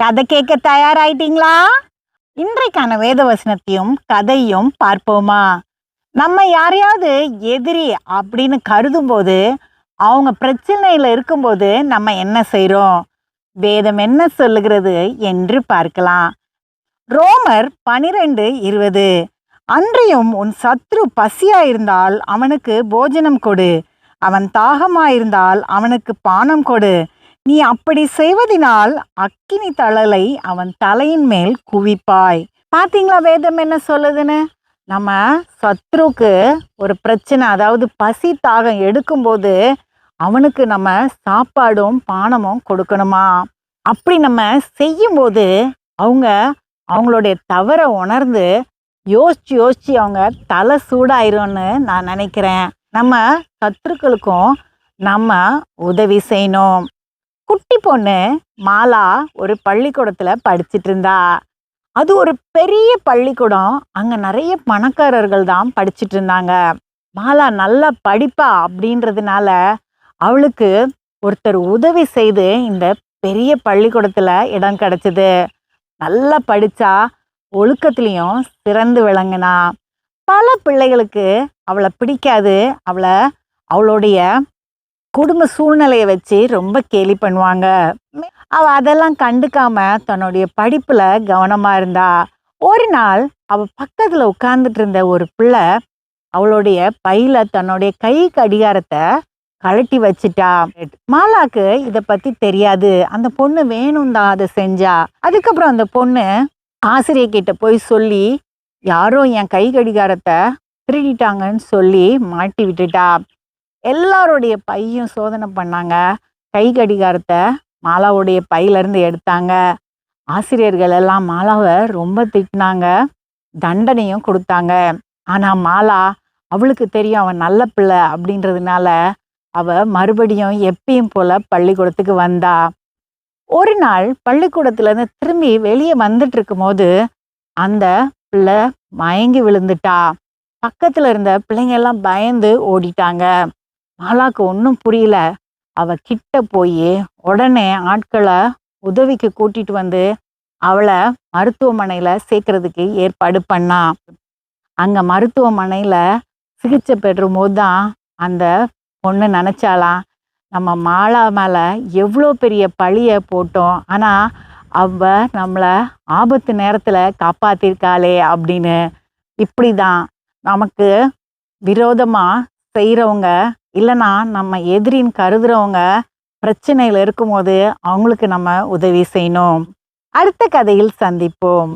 கதை கேட்க தயாராயிட்டீங்களா? இன்றைக்கான வேத வசனத்தையும் கதையும் பார்ப்போமா? நம்ம யாரையாவது எதிரி அப்படின்னு கருதும் போது அவங்க பிரச்சனையில் இருக்கும்போது நம்ம என்ன செய்கிறோம் வேதம் என்ன சொல்லுகிறது என்று பார்க்கலாம். ரோமர் பனிரெண்டு இருபது அன்றையும் உன் சத்ரு பசியாயிருந்தால் அவனுக்கு போஜனம் கொடு. அவன் தாகமாயிருந்தால் அவனுக்கு பானம் கொடு. நீ அப்படி செய்வதினால் அக்கினி தழலை அவன் தலையின் மேல் குவிப்பாய். பாத்தீங்களா வேதம் என்ன சொல்லுதுன்னு? நம்ம சத்ருக்கு ஒரு பிரச்சனை அதாவது பசி தாகம் எடுக்கும்போது அவனுக்கு நம்ம சாப்பாடும் பானமும் கொடுக்கணுமா? அப்படி நம்ம செய்யும்போது அவங்க அவங்களுடைய தவறை உணர்ந்து யோசிச்சு யோசிச்சு அவங்க தலை சூடாயிரும்னு நான் நினைக்கிறேன். நம்ம சத்துருக்களுக்கும் நம்ம உதவி செய்யணும். குட்டி பொண்ணு மாலா ஒரு பள்ளிக்கூடத்தில் படிச்சிட்டு இருந்தா அது ஒரு பெரிய பள்ளிக்கூடம். அங்கே நிறைய பணக்காரர்கள் தான் படிச்சிட்டு இருந்தாங்க மாலா நல்லா படிப்பா அப்படின்றதுனால அவளுக்கு ஒருத்தர் உதவி செய்து இந்த பெரிய பள்ளிக்கூடத்தில் இடம் கிடச்சிது. நல்லா படித்தா ஒழுக்கத்துலேயும் சிறந்து விளங்கினா. பல பிள்ளைகளுக்கு அவளை பிடிக்காது. அவளை அவளுடைய குடும்ப சூழ்நிலையை வச்சு ரொம்ப கேலி பண்ணுவாங்க. அவள் அதெல்லாம் கண்டுக்காம தன்னுடைய படிப்பில் கவனமாக இருந்தா ஒரு நாள் அவள் பக்கத்தில் உட்கார்ந்துட்டு இருந்த ஒரு பிள்ளை அவளுடைய பையில தன்னுடைய கை கடிகாரத்தை கழட்டி வச்சிட்டா. மாலாக்கு இதை பற்றி தெரியாது. அந்த பொண்ணு வேணும் தான் அதை செஞ்சா. அதுக்கப்புறம் அந்த பொண்ணு ஆசிரியர்கிட்ட போய் சொல்லி யாரோ என் கை கடிகாரத்தை திருடிட்டாங்கன்னு சொல்லி மாட்டி விட்டுட்டா. எல்லாருடைய பையும் சோதனை பண்ணாங்க. கை கடிகாரத்தை மாலாவுடைய பையிலேருந்து எடுத்தாங்க. ஆசிரியர்கள் எல்லாம் மாலாவை ரொம்ப திட்டினாங்க. தண்டனையும் கொடுத்தாங்க. ஆனால் மாலா அவளுக்கு தெரியும் அவன் நல்ல பிள்ளை அப்படின்றதுனால அவ மறுபடியும் எப்பயும் போல பள்ளிக்கூடத்துக்கு வந்தா. ஒரு நாள் பள்ளிக்கூடத்துலேருந்து திரும்பி வெளியே வந்துட்டு இருக்கும்போது அந்த பிள்ளை மயங்கி விழுந்துட்டா. பக்கத்தில் இருந்த பிள்ளைங்க எல்லாம் பயந்து ஓடிட்டாங்க. மாலாக்கு ஒன்றும் புரியல. அவ கிட்ட போய் உடனே ஆட்களை உதவிக்கு கூட்டிட்டு வந்து அவளை மருத்துவமனையில் சேர்க்கறதுக்கு ஏற்பாடு பண்ணா. அங்கே மருத்துவமனையில் சிகிச்சை பெறும் போது தான் அந்த பொண்ணு நினச்சாலாம் நம்ம மாலா மேலே எவ்வளோ பெரிய பழியை போட்டோம் ஆனால் அவ நம்மளை ஆபத்து நேரத்தில் காப்பாத்திருக்காளே அப்படின்னு. இப்படி தான் நமக்கு விரோதமாக செய்கிறவங்க இல்லைன்னா நம்ம எதிரின்னு கருதுறவங்க பிரச்சனையில் இருக்கும்போது அவங்களுக்கு நம்ம உதவி செய்யணும். அடுத்த கதையில் சந்திப்போம்.